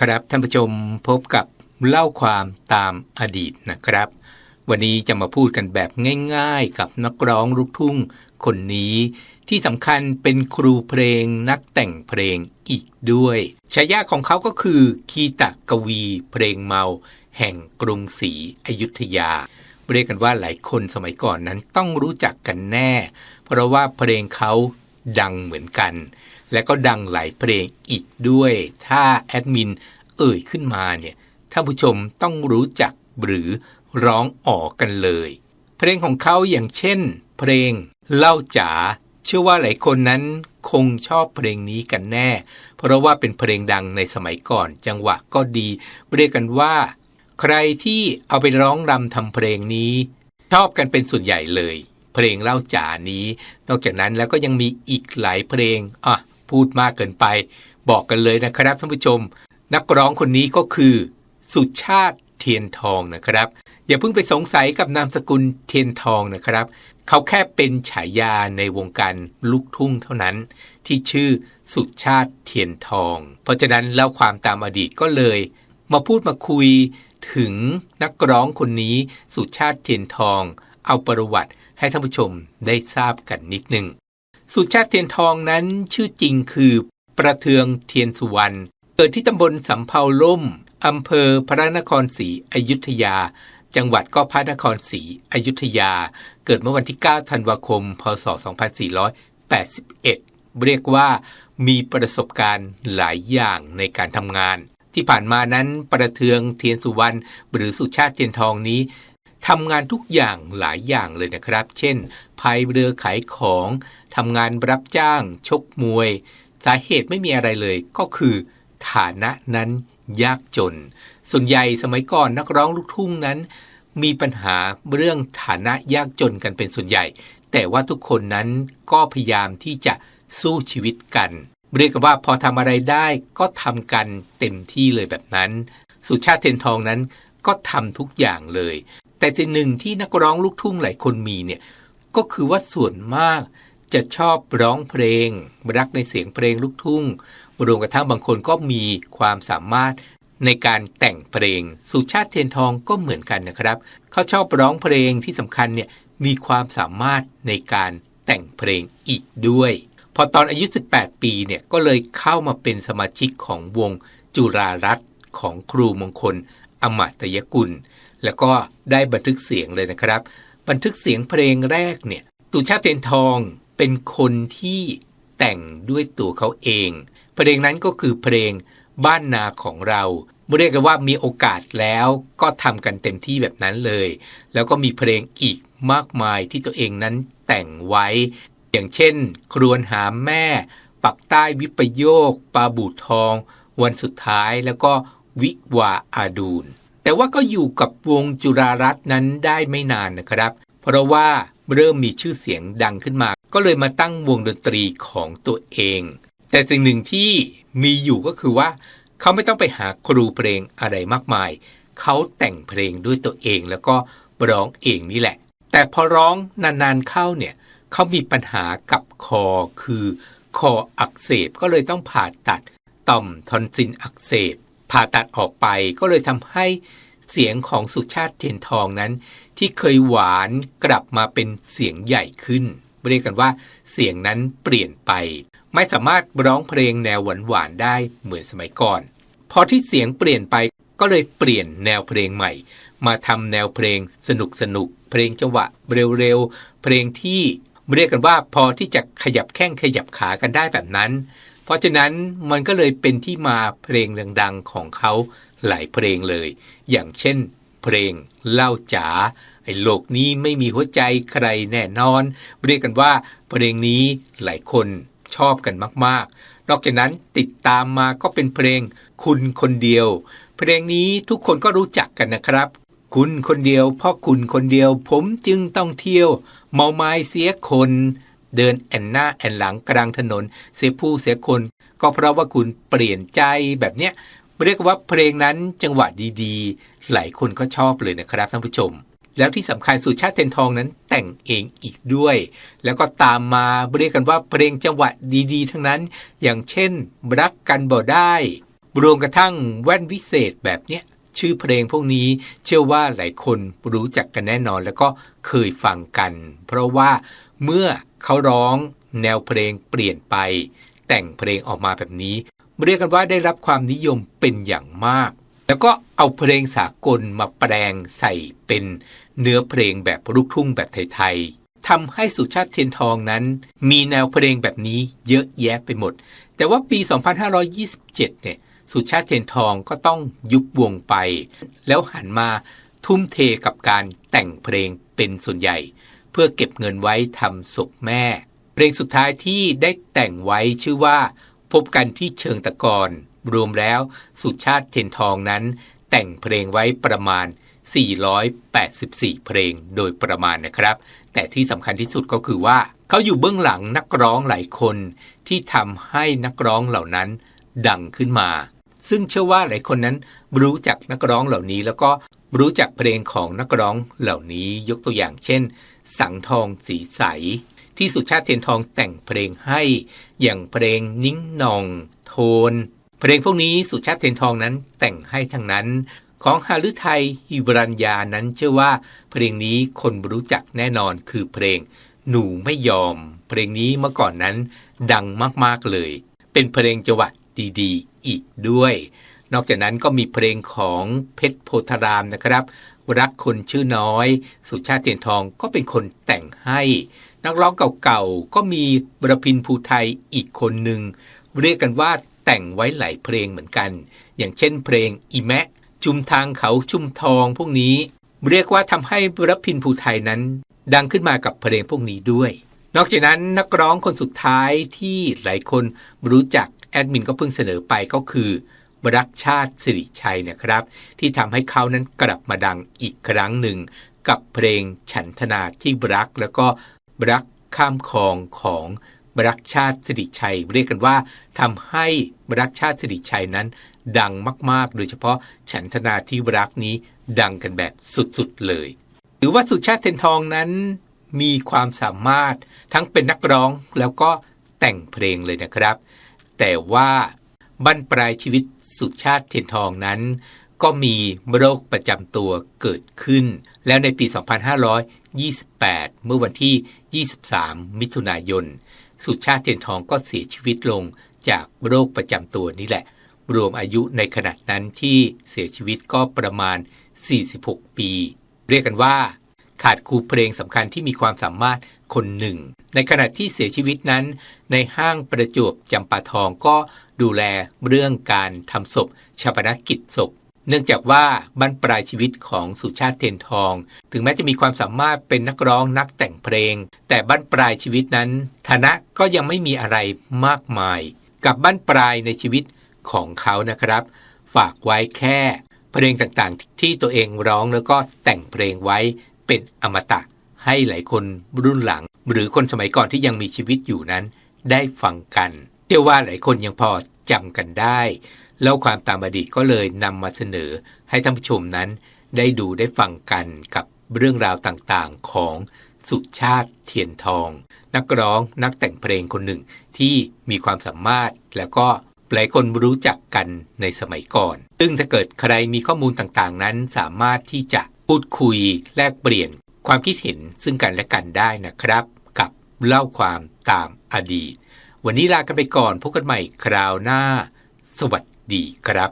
ครับท่านผู้ชมพบกับเล่าความตามอดีตนะครับ วันนี้จะมาพูดกันแบบง่าย ๆ กับนักร้องลูกทุ่งคนนี้ ที่สำคัญเป็นครูเพลงนักแต่งเพลงอีกด้วยฉายาของเขาก็คือคีตะกวีเพลงเมา แห่งกรุงศรีอยุธยาเรียกกันว่าหลายคนสมัยก่อนนั้นต้องรู้จักกันแน่ เพราะว่าเพลงเขาดังเหมือนกัน และก็ดังหลายเพลงอีกด้วย ถ้าแอดมินเอ่ยขึ้นมาเนี่ยท่านผู้ชมต้องรู้จักหรือร้องออกกันเลย เพลงของเขาอย่างเช่น เพลงเล่าจ๋าเชื่อว่าหลายคนนั้นคงชอบเพลงนี้กันแน่ เพราะว่าเป็นเพลงดังในสมัยก่อน จังหวะก็ดี เรียกกันว่า ใครที่เอาไปร้องรำทำเพลงนี้ ชอบกันเป็นส่วนใหญ่เลย เพลงเล่าจ๋านี้ นอกจากนั้นแล้วก็ยังมีอีกหลายเพลงอะ พูดมากเกินไป บอกกันเลยนะครับท่านผู้ชม นักร้องคนนี้ก็คือสุชาติเทียนทองนะครับ อย่าเพิ่งไปสงสัยกับนามสกุลเทียนทองนะครับ เขาแค่เป็นฉายาในวงการลูกทุ่งเท่านั้น ที่ชื่อสุชาติเทียนทอง เพราะฉะนั้นเล่าความตามอดีตก็เลย มาพูดมาคุยถึงนักร้องคนนี้สุชาติเทียนทอง เอาประวัติให้ท่านผู้ชมได้ทราบกันนิดนึง สุชาติเทียนทองนั้นชื่อจริงคือประเทืองเทียนสุวรรณ เกิดที่ตำบลสำเภาล่มอำเภอพระนครศรีอยุธยา จังหวัดก็พระนครศรีอยุธยา เกิดเมื่อวันที่ 9 ธันวาคม พศ 2481 เรียกว่ามีประสบการณ์หลายอย่างในการทำงาน ที่ผ่านมานั้นประเทืองเทียนสุวรรณหรือสุชาติเทียนทองนี้ ทำงานทุกอย่างหลายอย่างเลยนะครับ เช่นพายเรือขายของทำงานรับจ้าง ชกมวย สาเหตุไม่มีอะไรเลยก็คือ ฐานะนั้นยากจน ส่วนใหญ่สมัยก่อนนักร้องลูกทุ่งนั้น มีปัญหาเรื่องฐานะยากจนกันเป็นส่วนใหญ่ แต่ว่าทุกคนนั้นก็พยายามที่จะสู้ชีวิตกัน เรียกว่าพอทำอะไรได้ก็ทำกันเต็มที่เลยแบบนั้น สุชาติเทนทองนั้นก็ทำทุกอย่างเลย แต่สิ่งหนึ่งที่นักร้องลูกทุ่งหลายคนมีเนี่ยก็คือว่าส่วนมากจะชอบร้องเพลง รักในเสียงเพลงลูกทุ่ง รวมกระทั่งบางคนก็มีความสามารถในการแต่งเพลง สุชาติเทียนทองก็เหมือนกันนะครับ เขาชอบร้องเพลงที่สำคัญเนี่ยมีความสามารถในการแต่งเพลงอีกด้วย พอตอนอายุ 18 ปีเนี่ยก็เลยเข้ามาเป็นสมาชิกของวงจุรารัตของครูมงคลอมาตยกุล แล้วก็ได้บันทึกเสียงเลยนะครับ บันทึกเสียงเพลงแรกเนี่ยสุชาติเทียนทองเป็นคนที่แต่งด้วยตัวเขาเอง เพลงนั้นก็คือเพลงบ้านนาของเราเรียกกันว่ามีโอกาสแล้วก็ทำกันเต็มที่แบบนั้นเลย แล้วก็มีเพลงอีกมากมายที่ตัวเองนั้นแต่งไว้ อย่างเช่น ครวนหาแม่ ปักใต้วิปโยคปลาบูทอง วันสุดท้ายแล้วก็วิวาอาดูน แต่ว่าก็อยู่กับวงจุรารัตน์นั้นได้ไม่นานนะครับ เพราะว่าเริ่มมีชื่อเสียงดังขึ้นมา ก็เลยมาตั้งวงดนตรีของตัวเอง แต่สิ่งหนึ่งที่มีอยู่ก็คือว่า เขาไม่ต้องไปหาครูเพลงอะไรมากมาย เขาแต่งเพลงด้วยตัวเองแล้วก็ร้องเองนี่แหละ แต่พอร้องนานๆเข้าเนี่ยเขามีปัญหากับคอคือ คออักเสบก็เลยต้องผ่าตัดต่อมทอนซิลอักเสบ ผ่าตัดออกไปก็เลยทำให้เสียงของสุชาติเทียนทองนั้น ที่เคยหวานกลับมาเป็นเสียงใหญ่ขึ้น เรียกกันว่า เสียงนั้นเปลี่ยนไป ไม่สามารถร้องเพลงแนวหวานๆได้เหมือนสมัยก่อนพอที่เสียงเปลี่ยนไปก็เลยเปลี่ยนแนวเพลงใหม่ มาทำแนวเพลงสนุกสนุกเพลงจังหวะเร็วๆเพลงที่เรียกกันว่าพอที่จะขยับแข้งขยับขากันได้แบบนั้น ราะฉะนั้นมันก็เลยเป็นที่มาเพลงดังๆของเขาหลายเพลงเลย อย่างเช่น เพลงเล่าจ๋าไอ้โลกนี้ไม่มีหัวใจใครแน่นอน เรียกกันว่าเพลงนี้หลายคนชอบกันมากๆ นอกจากนั้นติดตามมาก็เป็นเพลงคุณคนเดียว เพลงนี้ทุกคนก็รู้จักกันนะครับ คุณคนเดียวเพราะคุณคนเดียว ผมจึงต้องเที่ยว เมาไม้เสียคน เดินแอนหน้าแอนหลังกลางถนน เสียผู้เสียคน ก็เพราะว่าคุณเปลี่ยนใจแบบเนี้ยเรียกว่าเพลงนั้นจังหวะดีๆ หลายคนก็ชอบเลยนะครับท่านผู้ชม แล้วที่สำคัญสุชาติเทนทองนั้นแต่งเองอีกด้วย แล้วก็ตามมาเรียกกันว่าเพลงจังหวะดีๆ ทั้งนั้น อย่างเช่น รักกันบ่ได้รวมกระทั่งแว่นวิเศษแบบเนี้ยชื่อเพลงพวกนี้เชื่อว่าหลายคนรู้จักกันแน่นอนแล้วก็เคยฟังกัน เพราะว่า เมื่อเขาร้องแนวเพลงเปลี่ยนไป แต่งเพลงออกมาแบบนี้ เรียกกันว่าได้รับความนิยมเป็นอย่างมาก แล้วก็เอาเพลงสากลมาแปลงใส่เป็นเนื้อเพลงแบบลูกทุ่งแบบไทยๆทำให้สุชาติเทียนทองนั้น มีแนวเพลงแบบนี้เยอะแยะไปหมด แต่ว่าปี 2527 เนี่ยสุชาติเทียนทองก็ต้องยุบวงไป แล้วหันมาทุ่มเทกับการแต่งเพลงเป็นส่วนใหญ่ เพื่อเก็บเงินไว้ทำศพแม่ เพลงสุดท้ายที่ได้แต่งไว้ชื่อว่า พบกันที่เชิงตะกอนรวมแล้วสุชาติเทียนทองนั้น แต่งเพลงไว้ประมาณ 484 เพลงโดยประมาณนะครับ แต่ที่สำคัญที่สุดก็คือว่า เขาอยู่เบื้องหลังนักร้องหลายคน ที่ทำให้นักร้องเหล่านั้นดังขึ้นมา ซึ่งเชื่อว่าหลายคนนั้นรู้จักนักร้องเหล่านี้แล้วก็รู้จักเพลงของนักร้องเหล่านี้ยกตัวอย่างเช่น สังทองสีใส ที่สุชาติเทียนทองแต่งเพลงให้ อย่างเพลงนิ้งนอง โทน เพลงพวกนี้สุชาติเทียนทองนั้นแต่งให้ทั้งนั้น ของฮารุไทยฮิบรัญญานั้นเชื่อว่า เพลงนี้คนรู้จักแน่นอนคือเพลงหนูไม่ยอม เพลงนี้เมื่อก่อนนั้น ดังมากๆเลย เป็นเพลงจังหวะดีๆ อีกด้วย นอกจากนั้นก็มีเพลงของเพชรโพธารามนะครับ รักคนชื่อน้อย สุชาติเทียนทองก็เป็นคนแต่งให้ นักร้องเก่าๆ ก็มีบรพินภูไทยอีกคนหนึ่ง เรียกกันว่าแต่งไว้หลายเพลงเหมือนกัน อย่างเช่นเพลงอีแมะจุมทางเขาชุมทองพวกนี้ เรียกว่าทำให้บรพินภูไทยนั้น ดังขึ้นมากับเพลงพวกนี้ด้วย นอกจากนั้นนักร้องคนสุดท้ายที่หลายคนรู้จักแอดมินก็เพิ่งเสนอไปก็คือ รักชาติสิริชัยนะครับ ที่ทำให้เขานั้นกลับมาดังอีกครั้งหนึ่ง กับเพลงฉันทนาที่รักแล้วก็รักข้ามคลองของรักชาติสิริชัย เรียกกันว่าทำให้รักชาติสิริชัยนั้น ดังมาก ๆ โดยเฉพาะฉันทนาที่รักนี้ดังกันแบบสุด ๆ เลยหรือว่าสุชาติเทนทองนั้นมีความสามารถทั้งเป็นนักร้องแล้วก็แต่งเพลงเลยนะครับ แต่ว่าบั้นปลายชีวิต สุชาติเทียนทองนั้น ก็มีโรคประจำตัวเกิดขึ้น แล้วในปี 2528 เมื่อวันที่ 23 มิถุนายน สุชาติเทียนทองก็เสียชีวิตลงจากโรคประจำตัวนี้แหละ รวมอายุในขณะนั้นที่เสียชีวิตก็ประมาณ 46 ปี เรียกกันว่า ขาดครูเพลงสำคัญที่มีความสามารถคนหนึ่ง ในขณะที่เสียชีวิตนั้น ในห้างประจวบจำปาทองก็ ดูแลเรื่องการทำศพชาปนกิจศพ เนื่องจากว่าบรรปลายชีวิตของสุชาติเทนทอง ถึงแม้จะมีความสามารถเป็นนักร้องนักแต่งเพลง แต่บั้นปลายชีวิตนั้น ฐานะก็ยังไม่มีอะไรมากมาย กับบั้นปลายในชีวิตของเขานะครับ ฝากไว้แค่ เพลงต่างๆ ที่ตัวเองร้องแล้วก็แต่งเพลงไว้เป็นอมตะ ให้หลายคนรุ่นหลัง หรือคนสมัยก่อนที่ยังมีชีวิตอยู่นั้น ได้ฟังกัน เชื่อว่าหลายคนยังพอจำกันได้เล่าความตามอดีตก็เลยนำมาเสนอให้ท่านผู้ชมนั้น ได้ดูได้ฟังกันกับเรื่องราวต่างๆของสุชาติเทียนทอง นักร้องนักแต่งเพลงคนหนึ่งที่มีความสามารถแล้วก็หลายคนรู้จักกันในสมัยก่อน ซึ่งถ้าเกิดใครมีข้อมูลต่างๆ นั้นสามารถที่จะพูดคุยแลกเปลี่ยนความคิดเห็นซึ่งกันและกันได้นะครับ กับเล่าความตามอดีต วันนี้ลากันไปก่อนพบกันใหม่คราวหน้า สวัสดีครับ